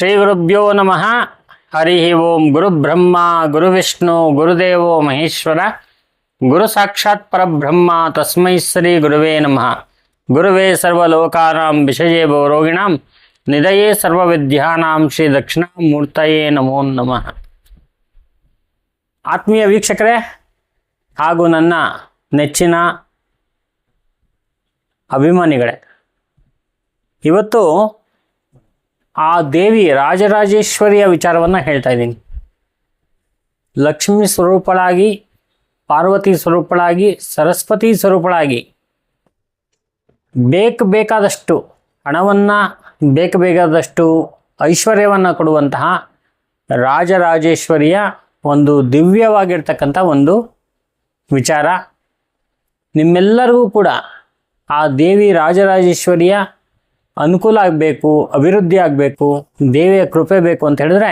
ಶ್ರೀ ಗುರುಭ್ಯೋ ನಮಃ. ಹರಿ ಓಂ ಗುರುಬ್ರಹ್ಮ ಗುರುವಿಷ್ಣು ಗುರುದೇವೋ ಮಹೇಶ್ವರ. ಗುರು ಸಾಕ್ಷಾತ್ ಪರಬ್ರಹ್ಮ, ತಸ್ಮೈ ಶ್ರೀ ಗುರುವೇ ನಮಃ. ಗುರುವೇ ಸರ್ವಲೋಕಾನಾಂ ವಿಷಯೇ ರೋಗಿಣಾಂ ನಿಧಯೇ ಸರ್ವವಿದ್ಯಾನಾಂ ಶ್ರೀ ದಕ್ಷಿಣಾಮೂರ್ತಯೇ ನಮೋ ನಮಃ. ಆತ್ಮೀಯ ವೀಕ್ಷಕರೇ, ಹಾಗೂ ನನ್ನ ನೆಚ್ಚಿನ ಅಭಿಮಾನಿಗಳೇ, ಇವತ್ತು ಆ ದೇವಿ ರಾಜರಾಜೇಶ್ವರಿಯ ವಿಚಾರವನ್ನು ಹೇಳ್ತಾ ಇದ್ದೀನಿ. ಲಕ್ಷ್ಮಿ ಸ್ವರೂಪಳಾಗಿ, ಪಾರ್ವತಿ ಸ್ವರೂಪಳಾಗಿ, ಸರಸ್ವತಿ ಸ್ವರೂಪಳಾಗಿ ಬೇಕು ಬೇಕಾದಷ್ಟು ಹಣವನ್ನು, ಬೇಕು ಬೇಕಾದಷ್ಟು ಐಶ್ವರ್ಯವನ್ನು ಕೊಡುವಂತಹ ರಾಜರಾಜೇಶ್ವರಿಯ ಒಂದು ದಿವ್ಯವಾಗಿರ್ತಕ್ಕಂಥ ಒಂದು ವಿಚಾರ. ನಿಮ್ಮೆಲ್ಲರಿಗೂ ಕೂಡ ಆ ದೇವಿ ರಾಜರಾಜೇಶ್ವರಿಯ ಅನುಕೂಲ ಆಗಬೇಕು, ಅಭಿವೃದ್ಧಿ ಆಗಬೇಕು, ದೇವಿಯ ಕೃಪೆ ಬೇಕು ಅಂತ ಹೇಳಿದ್ರೆ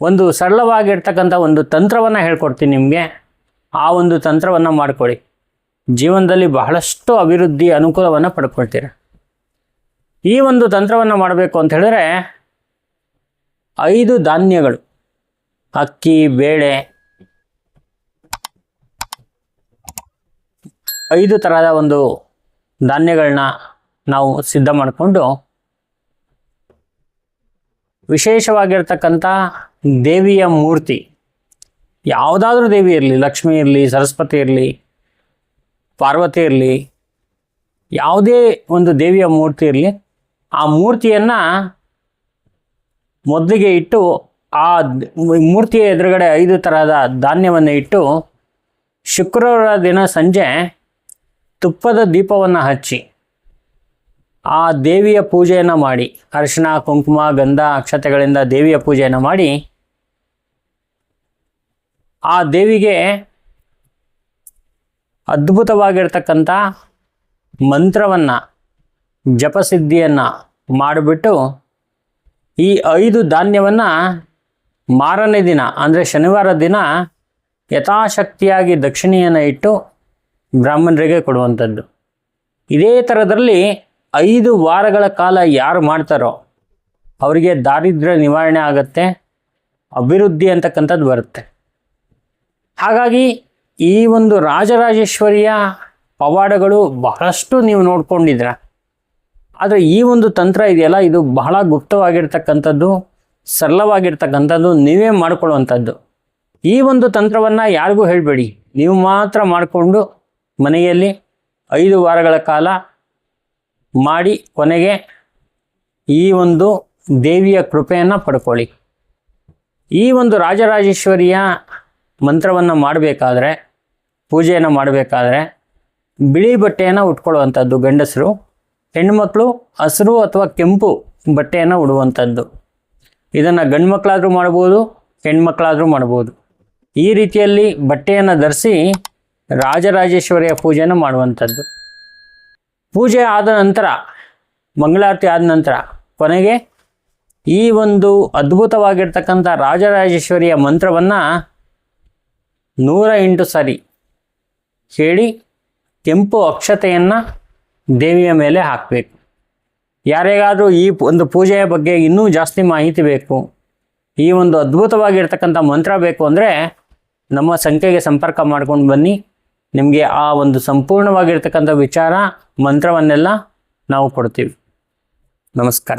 ಒಂದು ಸರಳವಾಗಿರ್ತಕ್ಕಂಥ ಒಂದು ತಂತ್ರವನ್ನು ಹೇಳ್ಕೊಡ್ತೀನಿ ನಿಮಗೆ. ಆ ಒಂದು ತಂತ್ರವನ್ನು ಮಾಡ್ಕೊಳ್ಳಿ. ಜೀವನದಲ್ಲಿ ಬಹಳಷ್ಟು ಅಭಿವೃದ್ಧಿ ಅನುಕೂಲವನ್ನು ಪಡ್ಕೊಳ್ತೀರ. ಈ ಒಂದು ತಂತ್ರವನ್ನು ಮಾಡಬೇಕು ಅಂತ ಹೇಳಿದ್ರೆ ಐದು ಧಾನ್ಯಗಳು, ಅಕ್ಕಿ, ಬೇಳೆ, ಐದು ಥರದ ಒಂದು ಧಾನ್ಯಗಳನ್ನ ನಾವು ಸಿದ್ಧ ಮಾಡಿಕೊಂಡು ವಿಶೇಷವಾಗಿರ್ತಕ್ಕಂಥ ದೇವಿಯ ಮೂರ್ತಿ. ಯಾವುದಾದ್ರೂ ದೇವಿ ಇರಲಿ, ಲಕ್ಷ್ಮಿ ಇರಲಿ, ಸರಸ್ವತಿ ಇರಲಿ, ಪಾರ್ವತಿ ಇರಲಿ, ಯಾವುದೇ ಒಂದು ದೇವಿಯ ಮೂರ್ತಿ ಇರಲಿ, ಆ ಮೂರ್ತಿಯನ್ನು ಮೊದಲಿಗೆ ಇಟ್ಟು ಆ ಮೂರ್ತಿಯ ಎದುರುಗಡೆ ಐದು ಥರದ ಧಾನ್ಯವನ್ನು ಇಟ್ಟು ಶುಕ್ರವಾರ ದಿನ ಸಂಜೆ ತುಪ್ಪದ ದೀಪವನ್ನು ಹಚ್ಚಿ ಆ ದೇವಿಯ ಪೂಜೆಯನ್ನು ಮಾಡಿ. ಅರಿಶಿಣ, ಕುಂಕುಮ, ಗಂಧ, ಅಕ್ಷತೆಗಳಿಂದ ದೇವಿಯ ಪೂಜೆಯನ್ನು ಮಾಡಿ. ಆ ದೇವಿಗೆ ಅದ್ಭುತವಾಗಿರ್ತಕ್ಕಂಥ ಮಂತ್ರವನ್ನು, ಜಪಸಿದ್ಧಿಯನ್ನು ಮಾಡಿಬಿಟ್ಟು ಈ ಐದು ಧಾನ್ಯವನ್ನು ಮಾರನೇ ದಿನ, ಅಂದರೆ ಶನಿವಾರ ದಿನ ಯಥಾಶಕ್ತಿಯಾಗಿ ದಕ್ಷಿಣೆಯನ್ನು ಇಟ್ಟು ಬ್ರಾಹ್ಮಣರಿಗೆ ಕೊಡುವಂಥದ್ದು. ಇದೇ ಥರದಲ್ಲಿ ಐದು ವಾರಗಳ ಕಾಲ ಯಾರು ಮಾಡ್ತಾರೋ ಅವರಿಗೆ ದಾರಿದ್ರ್ಯ ನಿವಾರಣೆ ಆಗುತ್ತೆ, ಅಭಿವೃದ್ಧಿ ಅಂತಕ್ಕಂಥದ್ದು ಬರುತ್ತೆ. ಹಾಗಾಗಿ ಈ ಒಂದು ರಾಜರಾಜೇಶ್ವರಿಯ ಪವಾಡಗಳು ಬಹಳಷ್ಟು ನೀವು ನೋಡ್ಕೊಂಡಿದ್ರ ಆದರೆ ಈ ಒಂದು ತಂತ್ರ ಇದೆಯಲ್ಲ, ಇದು ಬಹಳ ಗುಪ್ತವಾಗಿರ್ತಕ್ಕಂಥದ್ದು, ಸರಳವಾಗಿರ್ತಕ್ಕಂಥದ್ದು, ನೀವೇ ಮಾಡಿಕೊಳ್ಳುವಂಥದ್ದು. ಈ ಒಂದು ತಂತ್ರವನ್ನು ಯಾರಿಗೂ ಹೇಳಬೇಡಿ. ನೀವು ಮಾತ್ರ ಮಾಡಿಕೊಂಡು ಮನೆಯಲ್ಲಿ ಐದು ವಾರಗಳ ಕಾಲ ಮಾಡಿ ಕೊನೆಗೆ ಈ ಒಂದು ದೇವಿಯ ಕೃಪೆಯನ್ನು ಪಡ್ಕೊಳ್ಳಿ. ಈ ಒಂದು ರಾಜರಾಜೇಶ್ವರಿಯ ಮಂತ್ರವನ್ನು ಮಾಡಬೇಕಾದ್ರೆ, ಪೂಜೆಯನ್ನು ಮಾಡಬೇಕಾದ್ರೆ ಬಿಳಿ ಬಟ್ಟೆಯನ್ನು ಉಟ್ಕೊಳ್ಳುವಂಥದ್ದು ಗಂಡಸರು ಹೆಣ್ಣುಮಕ್ಕಳು ಹಸಿರು ಅಥವಾ ಕೆಂಪು ಬಟ್ಟೆಯನ್ನು ಉಡುವಂಥದ್ದು. ಇದನ್ನು ಗಂಡು ಮಕ್ಕಳಾದರೂ ಮಾಡ್ಬೋದು, ಹೆಣ್ಮಕ್ಳಾದರೂ ಮಾಡ್ಬೋದು. ಈ ರೀತಿಯಲ್ಲಿ ಬಟ್ಟೆಯನ್ನು ಧರಿಸಿ ರಾಜರಾಜೇಶ್ವರಿಯ ಪೂಜೆಯನ್ನು ಮಾಡುವಂಥದ್ದು. ಪೂಜೆ ಆದ ನಂತರ, ಮಂಗಳಾರತಿ ಆದ ನಂತರ ಕೊನೆಗೆ ಈ ಒಂದು ಅದ್ಭುತವಾಗಿರ್ತಕ್ಕಂಥ ರಾಜರಾಜೇಶ್ವರಿಯ ಮಂತ್ರವನ್ನು ನೂರ ಎಂಟು ಸಾರಿ ಹೇಳಿ ಕೆಂಪು ಅಕ್ಷತೆಯನ್ನು ದೇವಿಯ ಮೇಲೆ ಹಾಕಬೇಕು. ಯಾರಿಗಾದರೂ ಈ ಒಂದು ಪೂಜೆಯ ಬಗ್ಗೆ ಇನ್ನೂ ಜಾಸ್ತಿ ಮಾಹಿತಿ ಬೇಕು, ಈ ಒಂದು ಅದ್ಭುತವಾಗಿರ್ತಕ್ಕಂಥ ಮಂತ್ರ ಬೇಕು ಅಂದರೆ ನಮ್ಮ ಸಂಖ್ಯೆಗೆ ಸಂಪರ್ಕ ಮಾಡ್ಕೊಂಡು ಬನ್ನಿ. ನಿಮಗೆ ಆ ಒಂದು ಸಂಪೂರ್ಣವಾಗಿರ್ತಕ್ಕಂಥ ವಿಚಾರ ಮಂತ್ರವನ್ನೆಲ್ಲ ನಾವು ಕೊಡ್ತೀವಿ. ನಮಸ್ಕಾರ.